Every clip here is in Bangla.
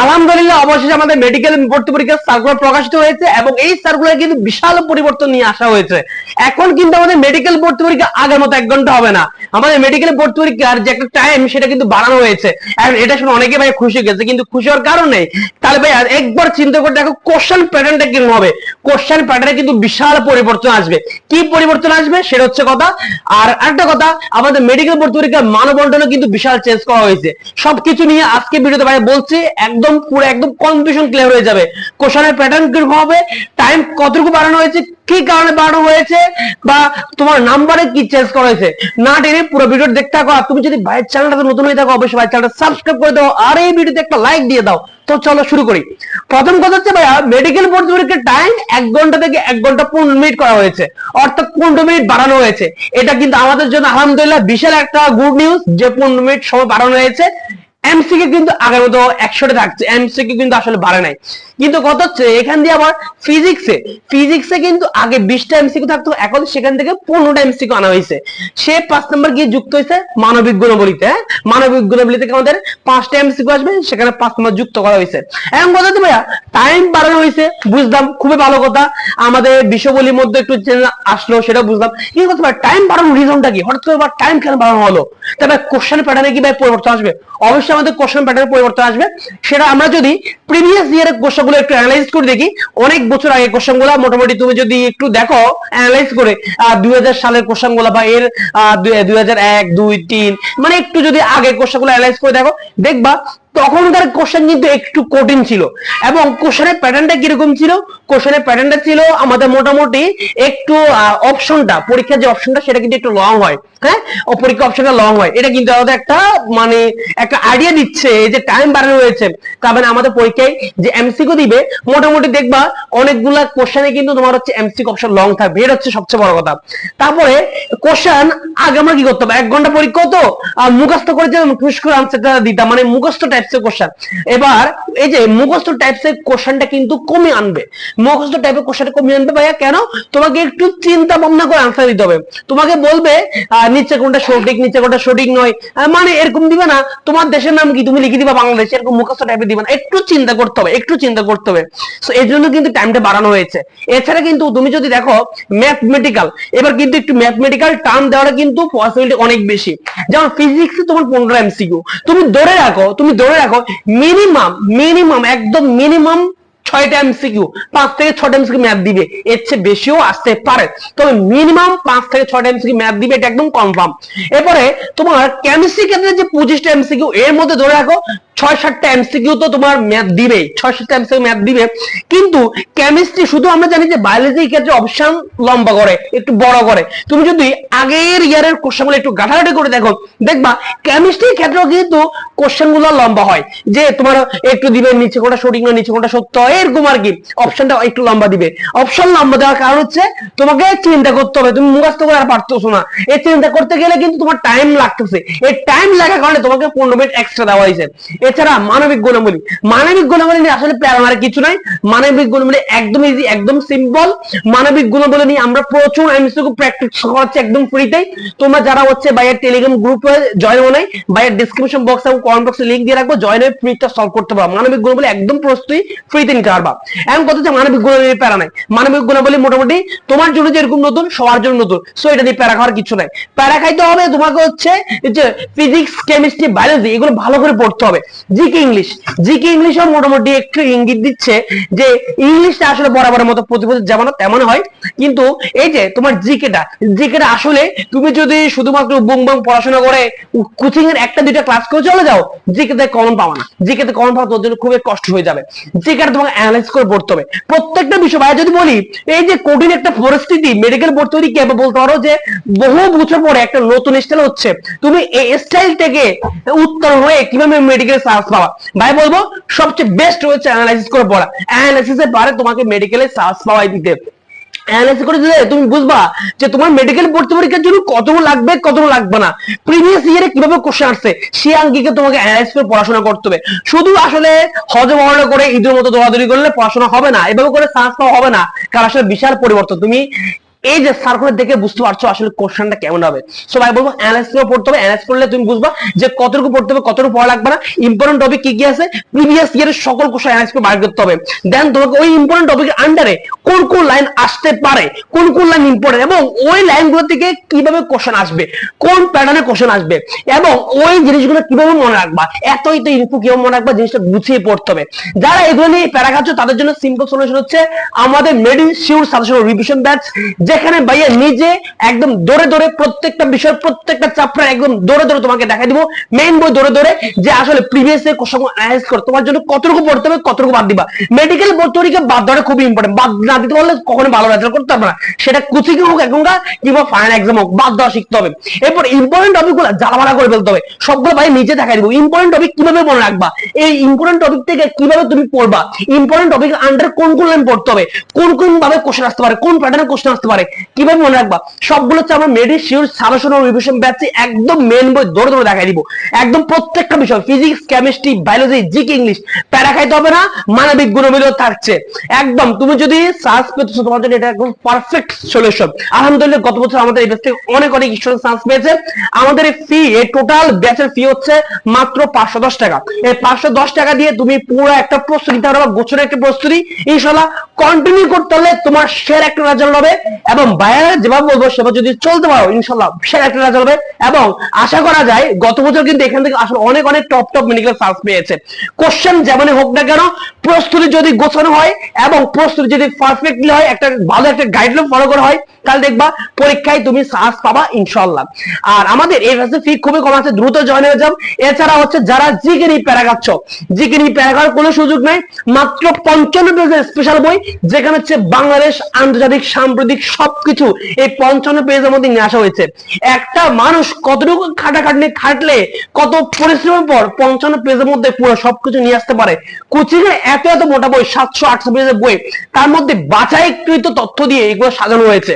আলহামদুলিল্লাহ, অবশেষে আমাদের মেডিকেল ভর্তি পরীক্ষার সার্কুলার প্রকাশিত হয়েছে এবং এই সার্কুলার কিন্তু বিশাল পরিবর্তন নিয়ে আসা হয়েছে। এখন কিন্তু আমাদের মেডিকেল ভর্তি পরীক্ষা আগের মতো এক ঘণ্টা হবে না। আমাদের মেডিকেল ভর্তি পরীক্ষার যে একটা টাইম সেটা কিন্তু বাড়ানো হয়েছে। আর এটা শুনে অনেকে ভাই খুশি গেছে কিন্তু খুশি হওয়ার কারণ তাহলে ভাই একবার চিন্তা করে দেখো কোশ্চেন প্যাটার্নটা কীরকম হবে? কোশ্চেন প্যাটার্নে কিন্তু বিশাল পরিবর্তন আসবে। কি পরিবর্তন আসবে? সেটা হচ্ছে কথা, আর একটা কথা, আমাদের মেডিকেল ভর্তি পরীক্ষার মানবন্টনে কিন্তু বিশাল চেঞ্জ করা হয়েছে। সবকিছু নিয়ে আজকে ভিডিওতে ভাই বলছি, একদম পুরো, একদম কনফিউশন ক্লিয়ার হয়ে যাবে। কোশ্চেনের প্যাটার্ন কীরকম হবে? টাইম কতটুকু বাড়ানো হয়েছে? কি কারণে বাড়ানো হয়েছে? বা তোমার নাম্বারে কি চেঞ্জ করা হয়েছে? না টেনে পুরো ভিডিও দেখতে থাকো, আর তুমি যদি ভাইয়ের চ্যানেলটা নতুন হয়ে থাকো, অবশ্যই ভাইয়ের চ্যানেলটা সাবস্ক্রাইব করে দাও, আর এই ভিডিওতে একটা লাইক দিয়ে দাও। তো চলো শুরু করি। প্রথম কথা হচ্ছে ভাইয়া মেডিকেল ভর্তি পরীক্ষার টাইম এক ঘণ্টা থেকে এক ঘণ্টা পনেরো মিনিট করা হয়েছে। অর্থাৎ পনেরো মিনিট বাড়ানো হয়েছে। এটা কিন্তু আমাদের জন্য আলহামদুলিল্লাহ বিশাল একটা গুড নিউজ যে পনেরো মিনিট সময় বাড়ানো হয়েছে। এমসিকে কিন্তু আগের মতো একশোটা থাকছে এমসিকে কিন্তু আসলে বাড়ে নাই। কিন্তু কত হচ্ছে, এখান দিয়ে আবার ফিজিক্সে ফিজিক্সে কিন্তু আগে বিশটা এমসিকিউ থাকতো, এখন সেখান থেকে পনেরোটা এমসিকিউ আনা হয়েছে। সে পাঁচ নম্বর গিয়ে যুক্ত হয়েছে মানবিক গুণাবলীতে হ্যাঁ? মানবিক গুণাবলী থেকে আমাদের পাঁচটা এমসিকিউ আসবে, সেখানে পাঁচ নম্বর যুক্ত করা হয়েছে। এখন কথা হচ্ছে ভাইয়া টাইম বাড়ানো হয়েছে, বুঝলাম, খুবই ভালো কথা। আমাদের বিষয়গুলির মধ্যে একটু আসলো, সেটা বুঝলাম। কিন্তু কথা ভাই টাইম বাড়ানোর রিজনটা কি? হঠাৎ করে টাইম কেন বাড়ানো হলো? তবে কোশ্চেন প্যাটার্নে কি ভাই পরিবর্তন আসবে? অবশ্যই আমাদের কোশ্চেন প্যাটার্ন পরিবর্তন আসবে। সেটা আমরা যদি প্রিভিয়াস ইয়ারের কোশ্চেনগুলো একটু অ্যানালাইজ করে দেখি, অনেক বছর আগে কোশ্চেনগুলা মোটামুটি তুমি যদি একটু দেখো অ্যানালাইজ করে দুই সালের কোশ্চেনগুলা বা এর দুই হাজার এক, দুই, তিন মানে একটু যদি আগে কোশ্চেনগুলো অ্যানালাইজ করে দেখো, দেখবা তখনকার কোশ্চেন কিন্তু একটু কঠিন ছিল। এবং কোশ্চেনের প্যাটার্নটা কীরকম ছিল? কোশ্চেনের প্যাটার্নটা ছিল আমাদের মোটামুটি একটু অপশনটা পরীক্ষার যে অপশনটা সেটা কিন্তু একটু লং হয়। হ্যাঁ? পরীক্ষা অপশনটা লং হয়। এটা কিন্তু আমাদের একটা মানে একটা আইডিয়া দিচ্ছে যে টাইম বাড়ানো হয়েছে তার মানে আমাদের পরীক্ষায় যে এমসিকিউ দিবে, মোটামুটি দেখবা অনেকগুলা কোশ্চেনে কিন্তু তোমার হচ্ছে এমসিকিউ অপশন লং থাকবে। এটা হচ্ছে সবচেয়ে বড় কথা। তারপরে কোশ্চেন আগে আমরা কি করতাম? এক ঘণ্টা পরীক্ষা তো মুখস্থ করে যে খুশ করে আনসারটা দিতাম। মানে মুখস্থ টাইপসের কোশ্চেন এবার, এই যে মুখস্থ কোশ্চেনটা কিন্তু কমে আনবে। মুখস্থ টাইপের কোশ্চেনটা কমে আনবে ভাইয়া, কেন? তোমাকে একটু চিন্তা ভাবনা করে আনসার দিতে হবে। তোমাকে বলবে নিচে কোনটা সঠিক নিচে কোনটা সঠিক নয়। মানে এরকম দিবে না, তোমার দেশের নাম কি তুমি লিখে দিবা বাংলাদেশ, এরকম মুখস্থ টাইপের দিবে না। একটু চিন্তা করতে হবে, একটু চিন্তা করতে হবে। সো এই জন্য কিন্তু টাইমটা বাড়ানো হয়েছে। এছাড়া কিন্তু তুমি যদি দেখো ম্যাথমেটিক্যাল এবার কিন্তু একটু ম্যাথমেটিক্যাল টার্ম দেওয়াটা কিন্তু পসিবিলিটি অনেক বেশি। যেমন ফিজিক্স তোমার পনেরো এমসিকিউ তুমি ধরে রাখো, তুমি ধরে রাখো মিনিমাম মিনিমাম একদম মিনিমাম ছয়টা এমসিকিউ পাঁচ থেকে ছটা এমসিকিউ ম্যাথ দিবে। এর চেয়ে বেশিও আসতে পারে। তবে মিনিমাম পাঁচ থেকে ছটা এমসিকিউ ম্যাথ দিবে, এটা একদম কনফার্ম এরপরে তোমার কেমিস্ট্রি ক্ষেত্রে যে পঁচিশটা এমসিকিউ এর মধ্যে ধরে রাখো ছয় সাতটা এমসিকিউ তো তোমার ম্যাথ দিবে ছয় সাতটা এমসিকিউ ম্যাথ দিবে। কিন্তু কেমিস্ট্রি শুধু আমরা জানি যে বায়োলজির ক্ষেত্রে অপশন লম্বা করে, একটু বড় করে। তুমি যদি আগের ইয়ারের কোশ্চেনগুলো একটু গাঠাগাঠি করে দেখো, দেখবা কেমিস্ট্রির ক্ষেত্রেও কিন্তু কোশ্চেনগুলো লম্বা হয়। যে তোমার একটু দিবে, নিচে কোনটা সঠিক না, নিচে কোনটা সত্য, এরকম আর কি। অপশনটা একটু লম্বা দিবে। অপশন লম্বা দেওয়ার কারণ হচ্ছে, তোমাকে চিন্তা করতে হবে। তুমি মুখস্থ করে আর পারতেছো না। এই চিন্তা করতে গেলে কিন্তু তোমার টাইম লাগতেছে। এই টাইম লাগার কারণে তোমাকে পনেরো মিনিট এক্সট্রা দেওয়া হয়েছে। এছাড়া মানবিক গুণাবলী। মানবিক গুণাবলী নিয়ে আসলে প্যারামারে কিছু নাই। মানবিক গুণাবলী একদম ইজি একদম সিম্পল মানবিক গুণাবলী নিয়ে আমরা প্রচুর এমসিকিউ প্র্যাকটিস করাচ্ছি একদম ফ্রিতেই তোমরা যারা হচ্ছে বাইয়ের টেলিগ্রাম গ্রুপে জয়েন হো নাই বাইয়ের ডিসক্রিপশন বক্স এবং কমেন্ট বক্সে লিংক দিয়ে রাখব জয়েন হয়ে ফ্রিটা সলভ করতে পারব মানবিক গুণাবলী একদম প্রস্তুতি ফ্রিতে নিতে পারবা। এখন কথা হচ্ছে মানবিক গুণাবলী প্যারা নাই। মানবিক গুণাবলী মোটামুটি তোমার জন্য যেরকম নতুন, সবার জন্য নতুন। সো এটা দিয়ে প্যারা খাওয়ার কিছু নাই। প্যারা খাইতে হবে তোমাকে হচ্ছে যে ফিজিক্স কেমিস্ট্রি বায়োলজি এগুলো ভালো করে পড়তে হবে। GK English. জিকে ইংলিশও মোটামুটি একটু ইঙ্গিত দিচ্ছে যে ইংলিশটা আসলে বরাবরের মতো প্রতিবছর যেমন তেমন হয়। কিন্তু এই যে তোমার জিকেটা জিকেটা আসলে তুমি যদি শুধুমাত্র বুং বুং পড়াশোনা করে কোচিং এর একটা দুইটা ক্লাস করে চলে যাও, জিকেতে কমন পাওয়া না। জিকেতে কমন পাওয়া তোর জন্য খুবই কষ্ট হয়ে যাবে। জিকেটা তোমাকে অ্যানালাইজ করে পড়তে হবে। প্রত্যেকটা বিষয় ভাই যদি বলি, এই যে কঠিন একটা পরিস্থিতি মেডিকেল বোর্ড তৈরি কে বলতে পারো যে বহু বছর পরে একটা নতুন স্টাইল হচ্ছে। তুমি এই স্টাইল থেকে উত্তর হয়ে কীভাবে মেডিকেল সার্চ পাওয়া ভাই, বলব, সবচেয়ে বেস্ট হচ্ছে অ্যানালাইসিস করে পড়া। অ্যানালাইসিসের পারে তোমাকে মেডিকেলে সার্চ পাওয়াই দিতে। অ্যানালাইসিস করে দিলে তুমি বুঝবা যে তোমার মেডিকেল ভর্তি পরীক্ষার জন্য কতগুলো লাগবে কতগুলো লাগবে না। প্রিভিয়াস ইয়ারে কীভাবে কোশ্চেন আসছে, সে আঙ্গিকে তোমাকে অ্যানালাইসিস করে পড়াশোনা করতে হবে। শুধু আসলে হজম হরণা করে ঈদের মতো দৌড়াদৌড়ি করলে পড়াশোনা হবে না, এভাবে করে সার্চ পাওয়া হবে না। কারণ আসলে বিশাল পরিবর্তন। তুমি এই যে সার্কুলার দেখে বুঝতে পারছ আসলে কোশ্চেনটা কেমন হবে। সো ভাই বলব অ্যানালাইস করে পড়তে হবে। অ্যানালাইস করলে তুমি বুঝবা যে কতটুকু পড়তে হবে, কতটুকু পড়া লাগবে না। ইম্পর্টেন্ট টপিক কি কি আছে? প্রিভিয়াস ইয়ারের সকল কোশ্চেন অ্যানালাইস করে বার করতে হবে। দেন তোমাকে ওই ইম্পর্টেন্ট টপিকের আন্ডারে কোন কোন লাইন আসতে পারে, কোন কোন লাইন ইম্পর্টেন্ট এবং ওই লাইনগুলো থেকে কীভাবে কোশ্চেন আসবে, কোন প্যাটার্নে কোশ্চেন আসবে এবং ওই জিনিসগুলো কীভাবে মনে রাখবা, এতই তো ইনফো কীভাবে মনে রাখবা, জিনিসটা গুছিয়ে পড়তে হবে। যারা এগুলো নিয়ে প্যারা খাচ্ছ, তাদের জন্য সিম্পল সলিউশন হচ্ছে আমাদের মেডি শিওর সাজেশন রিভিশন ব্যাচ যেখানে ভাইয়া নিজে একদম দৌড়ে দৌড়ে প্রত্যেকটা বিষয়, প্রত্যেকটা চ্যাপ্টার একদম দৌড়ে দৌড়ে তোমাকে দেখাই দিব। মেইন বই দৌড়ে দৌড়ে যে আসলে প্রিভিয়াস এর কোশ্চেন অ্যানালাইজ করে, তোমার জন্য কতটুকু পড়তে হবে, কতটুকু বাদ দিবা। মেডিকেল ভর্তি বাদ দেওয়াটা খুবই ইম্পর্টেন্ট বাদ না দিতে পারলে কখনো ভালো রেজাল্ট করতে পারবে না। সেটা কোচিং হোক এখনকার কিংবা ফাইনাল এক্সাম হোক, বাদ দেওয়া শিখতে হবে। এরপর ইম্পর্টেন্ট টপিকগুলো জ্বালামালা করে ফেলতে হবে। সবগুলো ভাই নিজে দেখাই দিব। ইম্পর্টেন্ট টপিক কীভাবে মনে রাখবা? এই ইম্পর্টেন্ট টপিক থেকে কীভাবে তুমি পড়বা? ইম্পর্টেন্ট টপিক আন্ডার কোন কোন লাইন পড়তে হবে? কোন কোন ভাবে কোশ্চেন আসতে পারে? কোন প্যাটার্নে কোশ্চেন আসতে পারে? কীভাবে মনে রাখবা? সবগুলো হচ্ছে আমরা মেডি শিওর সাজেশন ও রিভিশন ব্যাচে একদম মেন বই দৌড়ে দৌড়ে দেখাই দিব। একদম প্রত্যেকটা বিষয় physics chemistry biology GK English প্যারা খাইতে হবে না, মানবিক গুণমিলও থাকছে। একদম, তুমি যদি সার্চ পেতেছো, তোমার জন্য এটা একদম পারফেক্ট সলিউশন আলহামদুলিল্লাহ, গত বছর আমাদের এই ব্যাচ থেকে অনেক অনেক স্টুডেন্ট চান্স পেয়েছে। আমাদের এই ফি এই টোটাল ব্যাচের ফি হচ্ছে মাত্র পাঁচশো দশ টাকা। এই পাঁচশো দশ টাকা দিয়ে তুমি পুরো একটা প্রস্তুতি নিতে পারবা গোছরের একটা প্রস্তুতি। ইনশাল্লাহ কন্টিনিউ করতে হলে তোমার শেয়ার একটা রেজাল্ট হবে এবং বাইরে যেভাবে বলব সেভাবে যদি চলতে পারো ইনশাল্লাহ শেয়ার একটা রেজাল্ট হবে এবং আশা করা যায় গত বছর কিন্তু এখান থেকে আসলে অনেক অনেক টপ টপ মেডিকেল সার্ভিস পেয়েছে। কোশ্চেন যেমনই হোক না কেন প্রস্তুতি যদি গোছানো হয় এবং প্রস্তুতি যদি পারফেক্টলি হয়, একটা ভালো একটা গাইডলাইন ফলো করা হয়, তাহলে দেখবা পরীক্ষায় তুমি সাহস পাবা ইনশাল্লাহ আর আমাদের এই ফেসে ফি খুবই কম আছে, দ্রুত জয়েন হয়ে যাও। এছাড়া হচ্ছে যারা জিকে নিয়ে প্যারাগাচ্ছ জিকে নিয়ে প্যারাগার কোনো সুযোগ নাই, মাত্র পঞ্চান্ন পেজের স্পেশাল বই, যেখানে হচ্ছে বাংলাদেশ, আন্তর্জাতিক, সাম্প্রতিক সবকিছু এই পঞ্চান্ন পেজের মধ্যে নিয়ে আসা হয়েছে। একটা মানুষ কতটুকু খাটাখাটনি খাটলে, কত পরিশ্রমের পর পঞ্চান্ন পেজের মধ্যে পুরো সবকিছু নিয়ে আসতে পারে? কোচিং এর এত এত মোটা বই, সাতশো, আটশো পেজের বই, তার মধ্যে বাছাইকৃত তথ্য দিয়ে এগুলো সাজানো হয়েছে।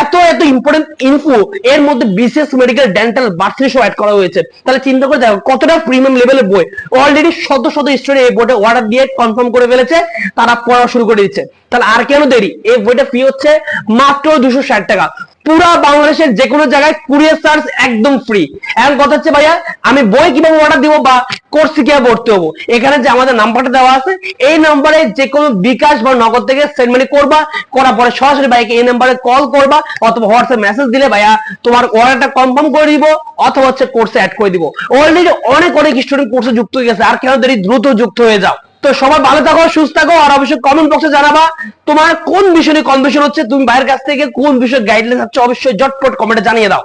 এত এত ইম্পর্টেন্ট ইনফো এর মধ্যে বিশেষ মেডিকেল ডেন্টাল বার্থিনি সব অ্যাড করা হয়েছে। তাহলে চিন্তা করে দেখো, কতটা প্রিমিয়াম লেভেলের বই। অলরেডি শত শত স্টুডেন্ট এই বইটা অর্ডার দিয়ে কনফার্ম করে ফেলেছে, তারা পড়া শুরু করে দিচ্ছে। তাহলে আর কেন দেরি? এই বইটা ফি হচ্ছে মাত্র দুশো ষাট টাকা। পুরা বাংলাদেশের যে কোনো জায়গায় কুরিয়ার চার্জ একদম ফ্রি এখন কথা হচ্ছে ভাইয়া, আমি বই কীভাবে অর্ডার দিব বা কোর্স কীভাবে ভর্তি হব? এখানে যে আমাদের নাম্বারটা দেওয়া আছে, এই নাম্বারে যে কোনো বিকাশ বা নগদ থেকে সেন্ড মানি করবা, করার পরে সরাসরি ভাইকে এই নাম্বারে কল করবা, অথবা হোয়াটসঅ্যাপ মেসেজ দিলে ভাইয়া তোমার অর্ডারটা কনফার্ম করে দিব, অথবা হচ্ছে কোর্সে অ্যাড করে দিব। অলরেডি অনেক অনেক স্টুডেন্ট কোর্সে যুক্ত হয়ে গেছে, আর কেন দেরি দ্রুত যুক্ত হয়ে যাও। তো সবাই ভালো থাকো, সুস্থ থাকো, আর অবশ্যই কমেন্ট বক্সে জানাবা তোমার কোন বিষয় নিয়ে কনভিশন হচ্ছে, তুমি বাইরের কাছ থেকে কোন বিষয়ে গাইডলাইন হচ্ছে অবশ্যই জটপট কমেন্টে জানিয়ে দাও।